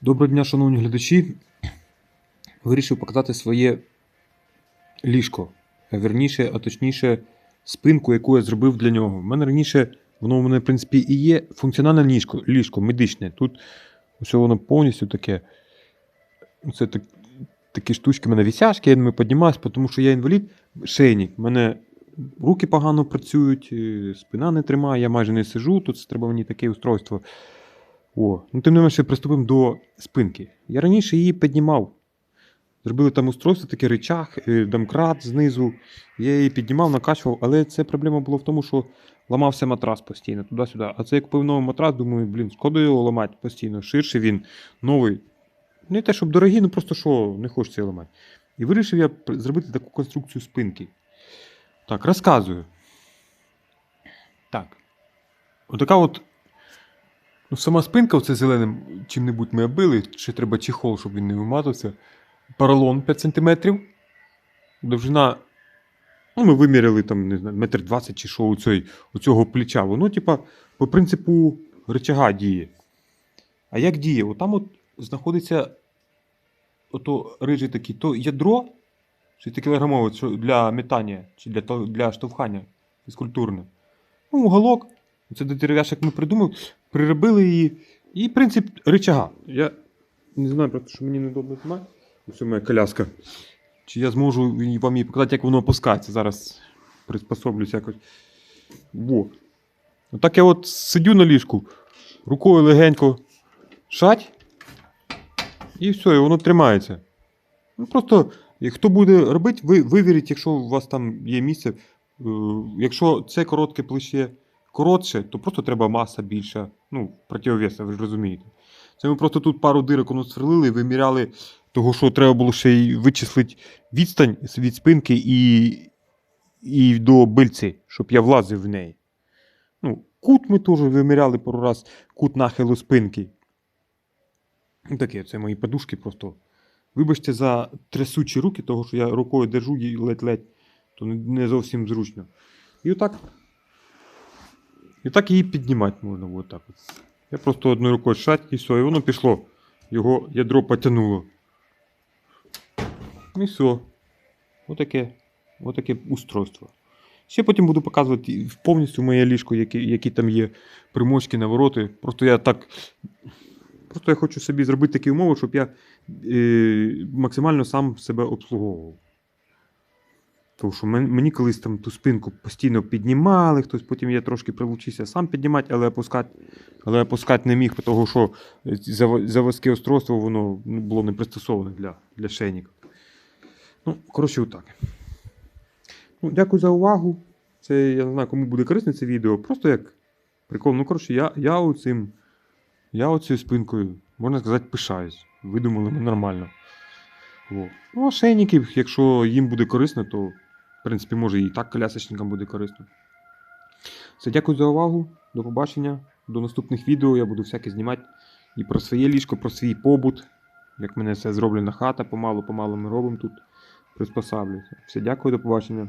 Доброго дня, шановні глядачі. Вирішив показати своє ліжко. А а точніше, спинку, яку я зробив для нього. У мене раніше, воно у мене, в принципі, і є функціональне ліжко, ліжко медичне. Тут ось воно повністю таке. Це так, такі штучки, в мене вісяшки, я ними піднімаюсь, тому що я інвалід, шейник. У мене руки погано працюють, е, спина не тримає, я майже не сижу, тут треба мені таке устройство. О, ну тим не менше приступимо до спинки. Я раніше її піднімав. Зробили там устройство, таке речах, е, домкрат знизу. Я її піднімав, накачував, але це проблема була в тому, що ламався матрас постійно, туди-сюди. А це я купив новий матрас, думаю, блін, шкода його ламати постійно. Ширше він, новий. Не те, щоб дорогий, ну просто що не хочеться його ламати. І вирішив я зробити таку конструкцію спинки. Так, розказую. Так. Отака от Ну, сама спинка, оце зеленим чим-небудь ми оббили, чи треба чехол, щоб він не вимазався. Поролон 5 см. Довжина. Ну, ми виміряли там, не знаю, метр 20 чи що у, цей, у цього плеча. Воно, типа, по принципу рычага діє. А як діє? Отам от знаходиться ото рижий такий, то ядро 6 кілограмове для метання чи для, для штовхання фізкультурне. Ну, уголок. Це дерев'яшок ми придумали, приробили її. І принцип рычага. Я не знаю, просто що мені неудобно знімати. Ось моя коляска. Чи я зможу вам її показати, як воно опускається. Зараз приспособлюсь якось. Во. Отак я от сидю на ліжку, рукою легенько шать, і все, і воно тримається. Ну, просто, хто буде робити, ви вивіріть, якщо у вас там є місце. Е, Якщо це коротке плече коротше, то просто треба маса більша. Ну, противовеса, ви ж розумієте. Це ми просто тут пару дирок сверлили, виміряли того, що треба було ще й вичислити відстань від спинки і, і до бильці, щоб я влазив в неї. Ну, кут ми теж виміряли пару раз, кут нахилу спинки. Ну, Таке, це мої подушки просто. Вибачте за трясучі руки, того, що я рукою держу її ледь-ледь, то не зовсім зручно. І отак. І так її піднімати можна. От так. Я просто одною рукою шать і все, і воно пішло. Його ядро потягнуло. І все. Отаке, отаке устройство. Ще потім буду показувати повністю моє ліжко, які, які там є примочки, навороти. Просто я так. Просто я хочу собі зробити такі умови, щоб я е, максимально сам себе обслуговував. Тому що мені колись там ту спинку постійно піднімали, хтось потім я трошки прилучився сам піднімати, але опускати, але опускати не міг, тому що зав- заводське устройство воно ну, було не пристосоване для, для шейника. Ну, коротше, отак. Ну, дякую за увагу. Це я не знаю, кому буде корисне це відео. Просто як прикол. Ну, коротше, я, я оцим. Я оцією спинкою, можна сказати, пишаюсь. Видумали нормально. Во. Ну, а шейники, якщо їм буде корисно, то принципі може і так колясочникам буде корисно. Все, дякую за увагу. До побачення. До наступних відео я буду всяке знімати і про своє ліжко, про свій побут. Як в мене все зроблена хата, помалу-помалу ми робимо тут. Приспосаблюся. Все, дякую, до побачення.